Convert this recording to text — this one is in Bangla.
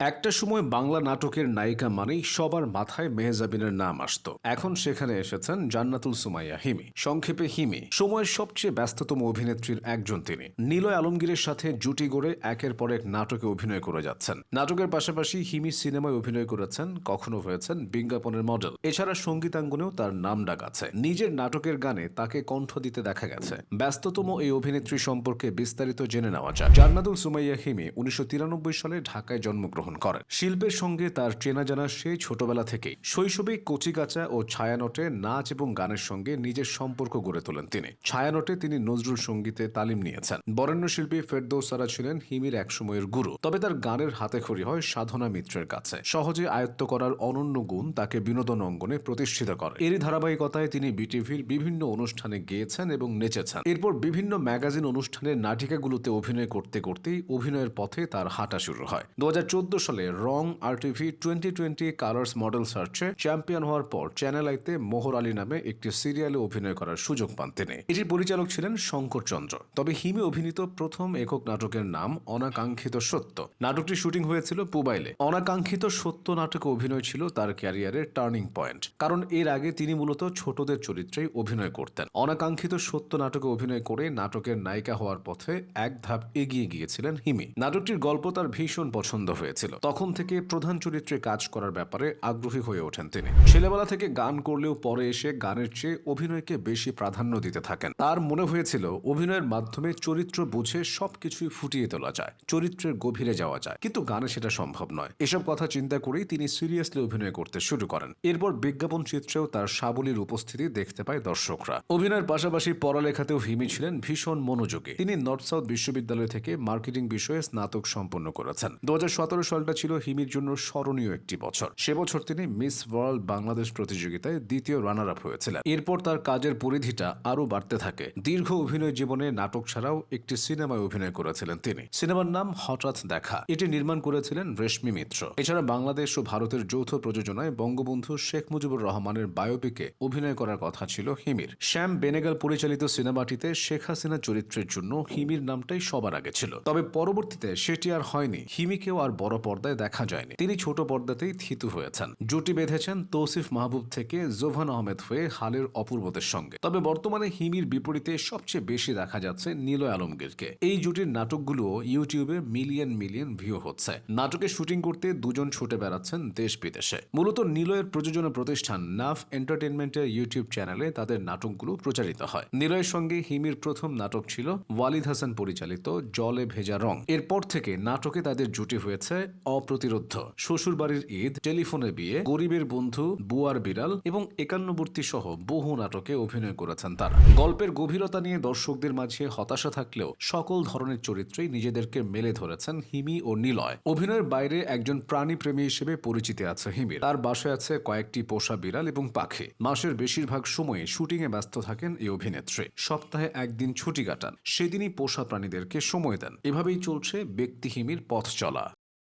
একটা সময় বাংলা নাটকের নায়িকা মানেই সবার মাথায় মেহজাবিনের নাম আসতো। এখন সেখানে এসেছেন জান্নাতুল সুমাইয়া, হিমি। সংক্ষেপে হিমি, সময়ের সবচেয়ে ব্যস্ততম অভিনেত্রীর একজন তিনি। নীলয় আলমগীরের সাথে জুটি গড়ে একের পর এক নাটকে অভিনয় করে যাচ্ছেন। নাটকের পাশাপাশি হিমি সিনেমায় অভিনয় করেছেন, কখনো হয়েছেন বিজ্ঞাপনের মডেল এছাড়া সঙ্গীতাঙ্গনেও তার নাম ডাক আছে। নিজের নাটকের গানে তাকে কণ্ঠ দিতে দেখা গেছে। ব্যস্ততম এই অভিনেত্রী সম্পর্কে বিস্তারিত জেনে নেওয়া যায় জান্নাতুল সুমাইয়া, হিমি, উনিশশো তিরানব্বই সালে ঢাকায় জন্মগ্রহণ করেন। শিল্পের সঙ্গে তার চেনা জানা সেই ছোটবেলা থেকেই শৈশবে কচিকাচা ও ছায়ানটে নাচ এবং গানের সঙ্গে নিজের সম্পর্ক গড়ে তোলেন তিনি। ছায়ানটে তিনি নজরুল সঙ্গীতে তালিম নিয়েছেন। বরেণ্য শিল্পী ফেরদৌসারা ছিলেন হিমির একসময়ের গুরু। তবে তার গানের হাতেখড়ি হয় সাধনা মিত্রের কাছে। সহজে আয়ত্ত করার অনন্য গুণ তাকে বিনোদন অঙ্গনে প্রতিষ্ঠিত করে। এরই ধারাবাহিকতায় তিনি বিটিভির বিভিন্ন অনুষ্ঠানে গেয়েছেন এবং নেচেছেন। এরপর বিভিন্ন ম্যাগাজিন অনুষ্ঠানের নাটিকাগুলোতে অভিনয় করতে করতেই অভিনয়ের পথে তার হাঁটা শুরু হয়। দু সালে রং আর TV twenty twenty colours model সার্চে চ্যাম্পিয়ন হওয়ার পর চ্যানেল আইতে মোহর আলী নামে একটি সিরিয়ালে অভিনয় করার সুযোগ পান তিনি। এটির পরিচালক ছিলেন শঙ্কর চন্দ্র। তবে হিমে অভিনীত প্রথম একক নাটকের নাম অনাকাঙ্ক্ষিত সত্য। নাটকটি শুটিং হয়েছিল পুবাইলে। অনাকাঙ্ক্ষিত সত্য নাটকে অভিনয় ছিল তার ক্যারিয়ারের টার্নিং পয়েন্ট। কারণ এর আগে তিনি মূলত ছোটদের চরিত্রেই অভিনয় করতেন। অনাকাঙ্ক্ষিত সত্য নাটকে অভিনয় করে নাটকের নায়িকা হওয়ার পথে এক ধাপ এগিয়ে গিয়েছিলেন হিমি। নাটকটির গল্প তার ভীষণ পছন্দ হয়েছিল। তখন থেকে প্রধান চরিত্রে কাজ করার ব্যাপারে আগ্রহী হয়ে ওঠেন তিনি। ছেলেবেলা থেকে গান করলেও পরে এসে গানের চেয়ে অভিনয়কে বেশি প্রাধান্য দিতে থাকেন। তার মনে হয়েছিল, অভিনয়ের মাধ্যমে চরিত্র বুঝে সবকিছুই ফুটিয়ে তোলা যায়, চরিত্রের গভীরে যাওয়া যায়। কিন্তু গানে সেটা সম্ভব নয়। এসব কথা চিন্তা করেই তিনি সিরিয়াসলি অভিনয় করতে শুরু করেন। এরপর বিজ্ঞাপন চিত্রেও তার সাবলীর উপস্থিতি দেখতে পায় দর্শকরা। অভিনয়ের পাশাপাশি পড়ালেখাতেও হিমি ছিলেন ভীষণ মনোযোগী। তিনি নর্থ সাউথ বিশ্ববিদ্যালয় থেকে মার্কেটিং বিষয়ে স্নাতক সম্পন্ন করেছেন। দু হাজার সতেরো সালটা ছিল হিমির জন্য স্মরণীয় একটি বছর। সে বছর তিনি মিস ওয়ার্ল্ড বাংলাদেশ প্রতিযোগিতায় দ্বিতীয় রানার আপ হয়েছিলেন। এরপর তার কাজের পরিধিটা আরও বাড়তে থাকে। দীর্ঘ অভিনয় জীবনে নাটক ছাড়াও একটি সিনেমায় অভিনয় করেছিলেন তিনি। সিনেমার নাম হঠাৎ দেখা। এটি নির্মাণ করেছিলেন রেশমি মিত্র। এছাড়া বাংলাদেশ ও ভারতের যৌথ প্রযোজনায় বঙ্গবন্ধু শেখ মুজিবুর রহমানের বায়োপিকে অভিনয় করার কথা ছিল হিমির। শ্যাম বেনেগাল পরিচালিত সিনেমাটিতে শেখ হাসিনা চরিত্রের জন্য হিমির নামটাই সবার আগে ছিল। তবে পরবর্তীতে সেটি আর হয়নি। হিমিকেও আর বড় পর্দায় দেখা যায়নি। তিনি ছোট পর্দাতেই থিতু হয়েছেন। জুটি বেঁধেছেন তৌসিফ মাহবুব থেকে জোভান আহমেদ হয়ে হালের অপূর্বদের সঙ্গে। তবে বর্তমানে হিমির বিপরীতে সবচেয়ে বেশি দেখা যাচ্ছে নীলয় আলমগীরকে। এই জুটির নাটকগুলো ইউটিউবে মিলিয়ন মিলিয়ন ভিউ হচ্ছে। নাটকে শুটিং করতে দুজন ছুটে বেড়াচ্ছেন দেশ বিদেশে। মূলত নিলয়ের প্রযোজনা প্রতিষ্ঠান নাফ এন্টারটেনমেন্টের ইউটিউব চ্যানেলে তাদের নাটকগুলো প্রচারিত হয়। নিলয়ের সঙ্গে হিমির প্রথম নাটক ছিল ওয়ালিদ হাসান পরিচালিত জলে ভেজা রং। এরপর থেকে নাটকে তাদের জুটি হয়েছে অপ্রতিরোধ্য। শ্বশুরবাড়ির ঈদ, টেলিফোনে বিয়ে, গরিবের বন্ধু, বুয়ার বিড়াল এবং একান্নবর্তী সহ বহু নাটকে অভিনয় করেছেন তারা। গল্পের গভীরতা নিয়ে দর্শকদের মাঝে হতাশা থাকলেও সকল ধরনের চরিত্রেই নিজেদেরকে মেলে ধরেছেন হিমি ও নিলয়। অভিনয়ের বাইরে একজন প্রাণী প্রেমী হিসেবে পরিচিতি আছে হিমির। তার বাসায় আছে কয়েকটি পোষা বিড়াল এবং পাখি। মাসের বেশিরভাগ সময়ে শুটিংয়ে ব্যস্ত থাকেন এই অভিনেত্রী। সপ্তাহে একদিন ছুটি কাটান। সেদিনই পোষা প্রাণীদেরকে সময় দেন। এভাবেই চলছে ব্যক্তি হিমির পথ চলা।